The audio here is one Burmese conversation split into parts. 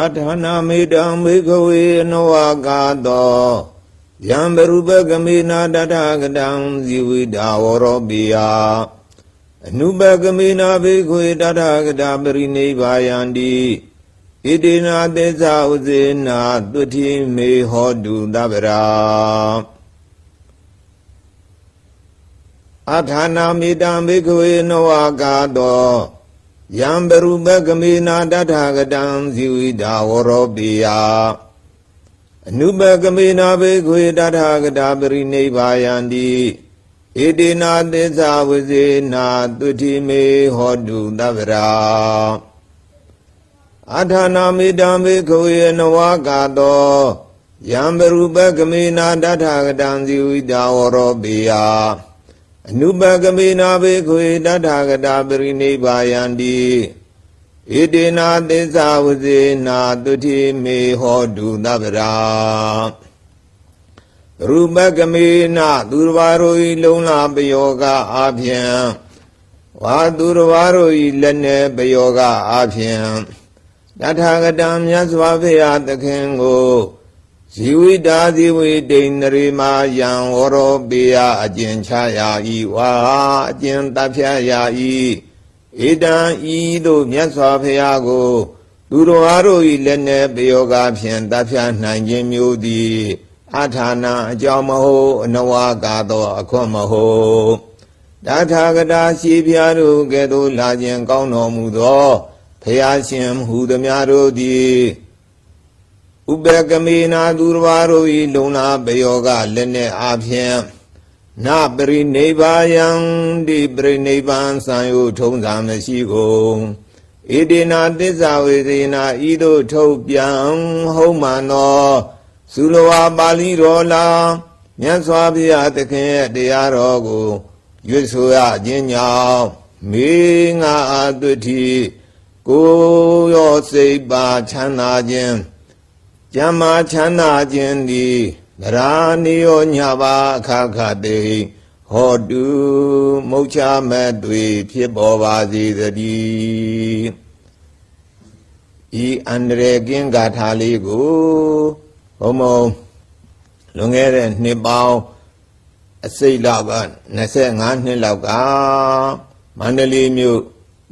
အထာနာမေတံမေခဝေနဝကာတောယံဘရုပကမေနာတထကတံဇီဝိတာဝရောပိယအနုပကမေနာဘေခွေတထကတာပရိနိဗ္ဗာယန္တိဣတိနာသေဇာဥဇေနာတုတိမေဟောတုတဗ္ဗရာအထာနာမေတံဘေခွေနဝကာတော ယံဘရုပကမေနာတထကတံဇီဝိတာဝရောပိယအနုပကမေနာဘေခွေတထကတာပရိနိဗ္ဗာယန္တိဣတိနာသစ္စာဝဇေနာတုတိမေဟောတုတဗ္ဗရာအထာနာမေတံဘေခွေနဝကာတောယံဘရုပကမေနာတထကတံဇီဝိတာဝရောပိယ အနုပကမေနာဘေခွေတထာဂတာပရိနိဗ္ဗာယန္တိဣတေနာသစ္စာဝဇေနာတုတိမေဟောတုသဗ္ဗရာရူပကမေနာသူတော်ဘာတို့ဤလုံလာပယောဂအာဖြင့်ဝါသူတော်ဘာတို့ဤလက်နဲ့ပယောဂအာဖြင့်တထာဂတံမြတ်စွာဘုရားသခင်ကို ဇီဝိတာဇီဝိတိန်နရိမာယံဝရောပေယအကျဉ်ချရာဤဝါအကျဉ်တပ်ဖြတ်ရာဤဣဒံဤသို့မြတ်စွာဘုရားကို သူတော်အားတို့၏လက်နှင့်ပယောဂဖြင့်တပ်ဖြတ်နိုင်ခြင်းမျိုးသည်အထာနာအကြောင်းမဟုတ်အနဝကာသောအခွင့်မဟုတ်တထာဂတာရှိဖျားတို့ကဲ့သို့လာခြင်းကောင်းတော်မူသောဖျားရှင်ဟူသည်များတို့သည် ဥပကမေနာသူတော်ဘာတို့ဤလုံနာပယောဂလက်နဲ့အာဖြင့်နပရိနိဗ္ဗာယံဒီပရိနိဗ္ဗာန်ဆံယုထုံးစာမရှိကုန်ဣတိနာတစ္ဆဝေသေနာဤသို့ထုတ်ပြန်ဟုတ်မှန်သောသုလဝါပါဠိတော်လာမြတ်စွာဘုရားသခင်ရဲ့တရားတော်ကိုရွတ်ဆိုရခြင်းကြောင့်မေငါအတုတိကိုယ်ရောစိတ်ပါချမ်းသာခြင်း ကျမ်းမာချမ်းသာခြင်းသည်သရာနိယောညပါအခါခတေဟောတုမုတ်ချမဲ့တွေဖြစ်ပေါ်ပါစေသတည်းဤအန္တရေကင်းဂါထာလေးကိုဘုံဘုံလွန်ခဲ့တဲ့နှစ်ပေါင်းအစိတ်လောက်က25နှစ်လောက်ကမန္တလေးမြို့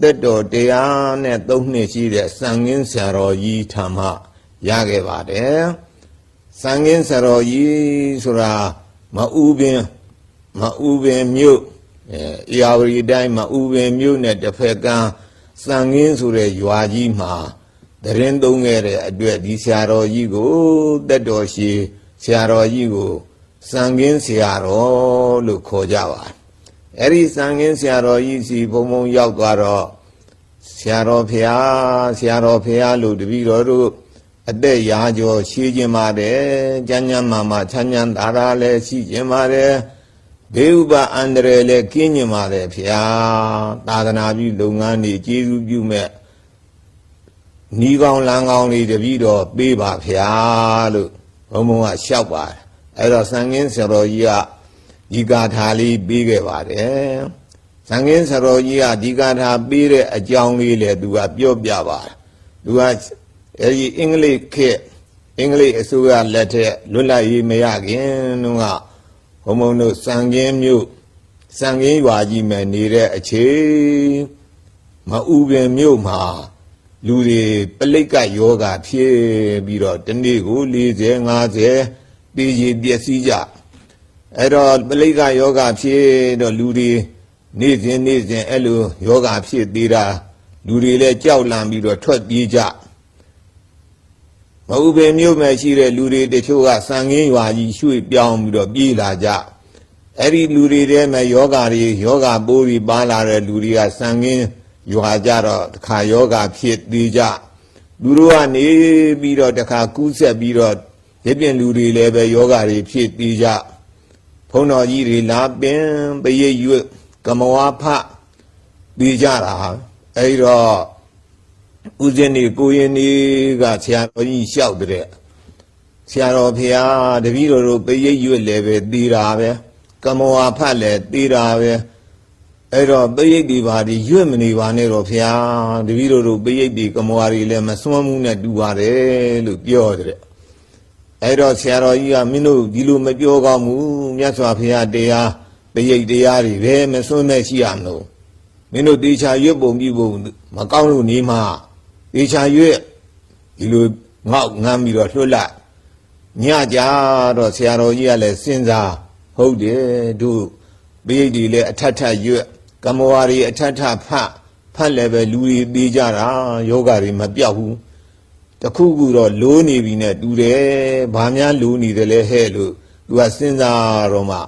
တက်တော်တရားနဲ့3နှစ်ရှိတဲ့စံငင်းဆရာတော်ကြီးထာမ ရခဲ့ပါတယ်။စံငင်းဆရော်ကြီးဆိုတာမအူပင်မအူပင်မြို့အဲအေယာဝတီတိုင်းမအူပင်မြို့နဲ့တစ်ဖက်ကန်းစံငင်းဆိုတဲ့ရွာကြီးမှာတရင်သုံးခဲ့တဲ့အတွက်ဒီဆရာတော်ကြီးကိုတက်တော်ရှိဆရာတော်ကြီးကိုစံငင်းဆရာတော်လို့ခေါ်ကြပါတယ်။အဲ့ဒီစံငင်းဆရာတော်ကြီးစီဘုံဘုံရောက်သွားတော့ဆရာတော်ဖရာဆရာတော်ဖရာလို့တပည့်တော်တို့ အသက်ရာကျော်ရှိခြင်းပါတယ်ကျမ်းကျမ်းမာမာချမ်းချမ်းသာသာလည်းရှိခြင်းပါတယ်ဘေးဥပအန္တရာယ်လည်းကင်းကျင်ပါတယ်ဖျားသာသနာပြုလုပ်ငန်းတွေကျေးဇူးပြုမဲ့နီးကောင်းလမ်းကောင်းလေးတပည့်တော်ပေးပါဖျားလို့ဘုံဘုံကလျှောက်ပါတယ်အဲ့တော့စံငင်းဆရာတော်ကြီးကဒီကာထာလေးပေးခဲ့ပါတယ်စံငင်းဆရာတော်ကြီးကဒီကာထာပေးတဲ့အကြောင်းလေးလည်းသူကပြောပြပါတယ်သူက အဲဒီအင်္ဂလိပ်ခေတ်အင်္ဂလိပ်အစိုးရလက်ထက်လွတ်လပ်ရေးမရခင်တုန်းကဘုံဘုံတို့စံကင်းမြို့စံကင်းရွာကြီးမှာနေတဲ့အချိန်မအူပင်မြို့မှာလူတွေပလိတ်ကယောဂဖြစ်ပြီးတော့တနေ့ကို40 50ပြည်ကြီးပျက်စီးကြအဲ့တော့ပလိတ်ကယောဂဖြစ်တော့လူတွေနေ့စဉ်နေ့စဉ်အဲ့လိုယောဂဖြစ်သေးတာလူတွေလည်းကြောက်လန့်ပြီးတော့ထွက်ပြေးကြ မဟုတ်ပေမြို့မဲ့ရှိတဲ့လူတွေတချို့ကစံငင်းရွာကြီးရွှေ့ပြောင်းပြီးတော့ပြေးလာကြအဲ့ဒီလူတွေထဲမှာယောဂါတွေယောဂါပိုးပြီးပါလာတဲ့လူတွေကစံငင်းရွာကြတော့တခါယောဂါဖြစ်သေးကြလူတို့ကနေပြီးတော့တခါကူးဆက်ပြီးတော့ဒီပြင်လူတွေလည်းပဲယောဂါတွေဖြစ်သေးကြဘုန်းတော်ကြီးတွေလာပင်ပရိတ်ရွတ်ကမဝါဖပြီးကြတာအဲ့တော့ ဦးဇင်းနေကိုရင်နေကဆရာတော်ကြီးလျှောက်တဲ့ဆရာတော်ဖရာတပည့်တော်တို့ပရိတ်ရွတ်လည်းပဲသေးတာပဲကမဝါဖတ်လည်းသေးတာပဲအဲ့တော့ပိယိတ်ဒီပါဒီရွတ်မနေပါနဲ့တော့ဖျားတပည့်တော်တို့ပိယိတ်ဒီကမွာတွေလည်းမစွမ်းမှုနဲ့တူပါတယ်လို့ပြောတဲ့အဲ့တော့ဆရာတော်ကြီးကမင်းတို့ဒီလိုမပြောကောင်းဘူးမြတ်စွာဘုရားတရားပိယိတ်တရားတွေပဲမစွမ်းမဲ့ရှိရမလို့မင်းတို့တေချာရွတ်ပုံပြီးပုံမကောင်းလို့နေမှာ တေချာရွတ်ဒီလိုငေါက်ငမ်းပြီးတော့လွှတ်လိုက်ညကြတော့ဆရာတော်ကြီးကလည်းစဉ်းစားဟုတ်တယ်တို့ပိယိတ်ဒီလည်းအထက်ထက်ရွတ်ကမ္မဝါရီအထက်ထက်ဖတ်ဖတ်လည်းပဲလူတွေသေးကြတာယောဂတွေမပြောက်ဘူးတခုခုတော့လိုးနေပြီနဲ့တူတယ်ဘာများလိုးနေတယ်လဲဟဲ့လို့သူကစဉ်းစားတော့မှ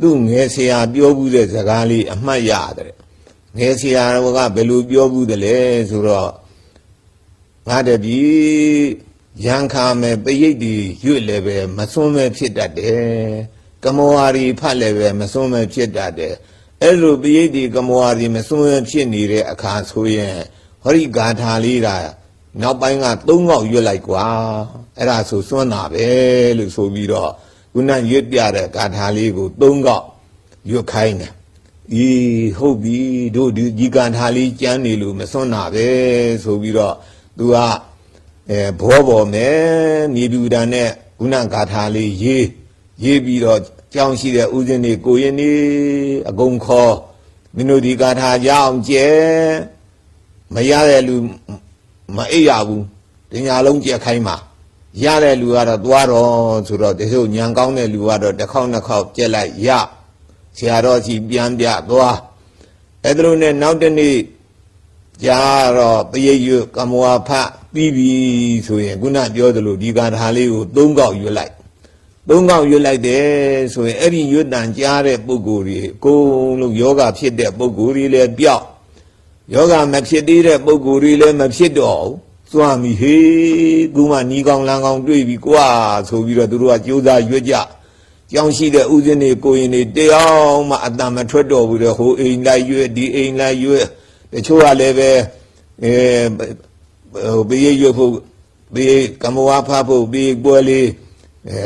သူ့ငယ်ဆရာပြောဘူးတဲ့စကားလေးအမှတ်ရတယ်ငယ်ဆရာကဘယ်လိုပြောဘူးတယ်လဲဆိုတော့ ငါတပြီရန်ခါမဲ့ပရိတ်တီရွတ်လည်းပဲမစွန်းမဲ့ဖြစ်တတ်တယ်ကမောဟာရီဖတ်လည်းပဲမစွန်းမဲ့ဖြစ်တတ်တယ်အဲ့လိုပရိတ်တီကမောဟာရီမစွန်းမဲ့ဖြစ်နေတဲ့အခါဆိုရင်ဟောဒီဂါထာလေးတာနောက်ပိုင်းက၃កောက်ရွတ်လိုက်ကွာအဲ့ဒါဆိုစွန်းတာပဲလို့ဆိုပြီးတော့ခုနရွတ်ပြတဲ့ဂါထာလေးကို၃កောက်ရွတ်ခိုင်းတယ်ဤဟုတ်ပြီတို့ဒီဒီဂါထာလေးကျမ်းနေလို့မစွန်းတာပဲဆိုပြီးတော့ သူကအဲဘောပေါ်မယ်မြေပြူတန်နဲ့ခုနဂါထာလေးရေးရေးပြီးတော့ကြောင်းရှိတဲ့ဥစဉ်တွေကိုရင်နေအကုန်ခေါ်မင်းတို့ဒီဂါထာရအောင်ကျဲမရတဲ့လူမအိပ်ရဘူးတညာလုံးကြက်ခိုင်းမှာရတဲ့လူကတော့သွားတော့ဆိုတော့တချို့ညံကောင်းတဲ့လူကတော့တစ်ခေါက်နှစ်ခေါက်ကြက်လိုက်ရဆရာတော်စီပြန်ပြသွားအဲ့ဒါလို့နဲ့နောက်တနေ့ ကြာတော့ပရိတ်ရွကမ္မဝါဖပြီးပြီဆိုရင်ခုနပြောသလိုဒီကာထာလေးကို၃កောက်ရွတ်လိုက်၃កောက်ရွတ်လိုက်တယ်ဆိုရင်အဲ့ဒီရွတ်တန်ကြားတဲ့ပုံကိုယ်ကြီးအကုန်လုံးယောဂဖြစ်တဲ့ပုံကိုယ်ကြီးလည်းပြောက်ယောဂမဖြစ်သေးတဲ့ပုံကိုယ်ကြီးလည်းမဖြစ်တော့ဘူးသွားမိဟေးကူမနီးကောင်းလန်းကောင်းတွေ့ပြီကွာဆိုပြီးတော့သူတို့ကကြိုးစားရွတ်ကြကြောင်းရှိတဲ့ဥစဉ်တွေကိုရင်တွေတရားမှအတန်မထွက်တော့ဘူးတဲ့ဟိုအိမ်လိုက်ရွတ်ဒီအိမ်လိုက်ရွတ် တချို့ကလည်းပဲအဲဟိုဘေးရွတ်ဖို့ဘေးကမ္မဝါဖဖို့ဘေးပွဲလေးအဲ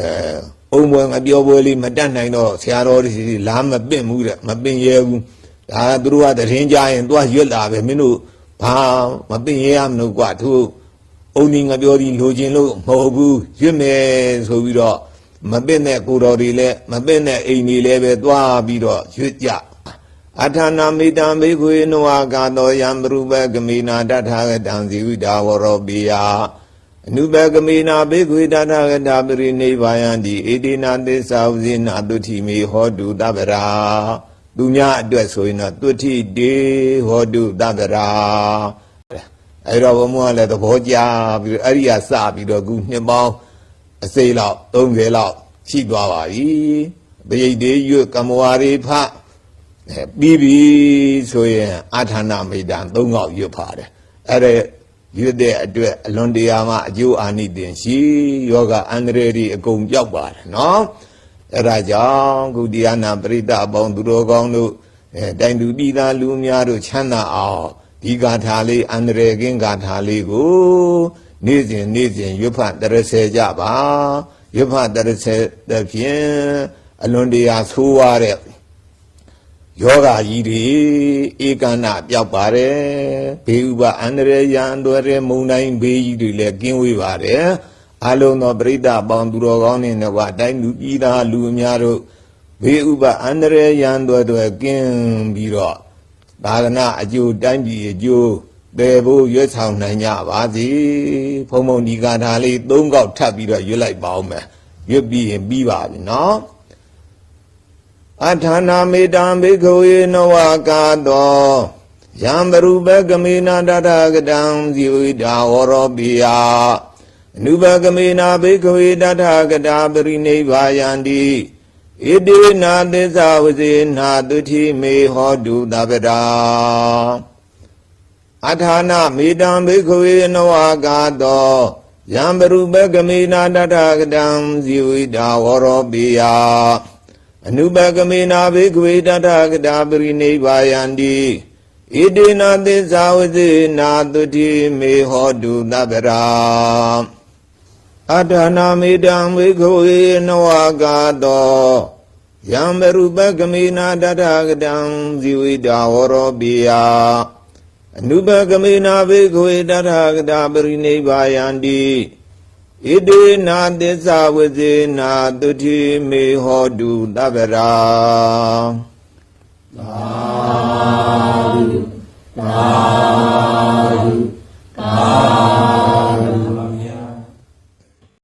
အုံပွဲငါပြောပွဲလေးမတတ်နိုင်တော့ဆရာတော်တွေလာမပင့်ဘူးတဲ့မပင့်ရဲဘူးဒါသူတို့ကတရင်ကြရင်သွားရွတ်လာပဲမင်းတို့ဘာမပင့်ရဲရမလို့ကွာသူအုံဒီငါပြောဒီလိုချင်လို့မဟုတ်ဘူးရွတ်မယ်ဆိုပြီးတော့မပင့်တဲ့ကိုတော်တွေလည်းမပင့်တဲ့အိမ်တွေလည်းပဲသွားပြီးတော့ရွတ်ကြ အထာနာမိတံဘေခွေနဝကာတောယံပရုပကမိနာတထာဂတံဇီဝိတာဝရောပိယအနုပကမိနာဘေခွေတထာဂတပရိနိဗ္ဗာယံတိဣတိနာသစ္စာဝဇိနာတုတိမေဟောတုတပ္ပရာသူများအတွက်ဆိုရင်တော့တုတိတေဟောတုတပ္ပရာအဲ့တော့ဘုံမောကလည်းသဘောကျပြီးတော့အဲ့ဒီကစပြီးတော့ခုနှစ်ပေါင်းအစိလောက်30လောက်ရှိသွားပါပြီပရိတ်တေရွတ်ကမ္မဝါရီဖ အဲပြီးပြီဆိုရင်အာထာဏမိတံ၃កောက်ရွတ်ပါတယ်အဲ့ဒါရွတ်တဲ့အတွက်အလွန်တရာမှအကျိုးအာနိသင်ရှိယောဂအန္တရာယ်တွေအကုန်ပြောက်ပါတယ်နော်အဲ့ဒါကြောင့်ကုတရားနာပရိသတ်အပေါင်းသူတော်ကောင်းတို့အဲတိုင်သူပြည်သားလူများတို့ချမ်းသာအောင်ဒီဂါထာလေးအန္တရာယ်ကင်းဂါထာလေးကိုနေ့စဉ်နေ့စဉ်ရွတ်ဖတ်တရစေကြပါရွတ်ဖတ်တရစေတဲ့ဖြင့်အလွန်တရာဆိုးရတဲ့ ယောဂကြီးတွေဧကန္နပြောက်ပါတယ်ဘေးဥပအန္တရာယ်ရန်တော်ရဲမုံတိုင်းဘေးကြီးတွေလည်းကင်းဝေးပါတယ်အလုံးသောပရိသတ်ပေါင်းသူတော်ကောင်းတွေနဲ့ကအတိုင်းလူပြည်သားလူအများတို့ဘေးဥပအန္တရာယ်ရန်တော်တွေကင်းပြီးတော့သာသနာအကျိုးတိုင်းပြည်အကျိုးတည်ဖို့ရွတ်ဆောင်နိုင်ကြပါစေဖုံဖုံဒီကာထာလေး၃កောက်ထပ်ပြီးတော့ရွတ်လိုက်ပါအောင်မယ်ရွတ်ပြီးရင်ပြီးပါပြီနော် အထာနာမေတံဘိက္ခဝေနဝကာတောယံပရုပကမေနာတထကတံဇီဝိတာဝရောပိယအနုပကမေနာဘိက္ခဝေတထကတာပရိနိဗ္ဗာယန္တိဣတိနာသစ္စာဝစေနာတုတိမေဟောတုတပရာအထာနာမေတံဘိက္ခဝေနဝကာတောယံပရုပကမေနာတထကတံဇီဝိတာဝရောပိယ အနုပကမေနာဘေကဝေတထကတာပရိနိဗ္ဗာယန္တိဣတိနာသစ္စာဝစေနာတုတိမေဟောတုတပ္ပရာအတ္တနာမေတံဘေကဝေနဝကာတောယံဘရုပကမေနာတထာဂတံဇီဝိတာဝရောပိယအနုပကမေနာဘေခွေတထာဂတာပရိနိဗ္ဗာယန္တိ ဣတိနာသစ္စာဝစေနာတုတိမေဟောတုတပ္ပရာသာဓုသာဓုသာ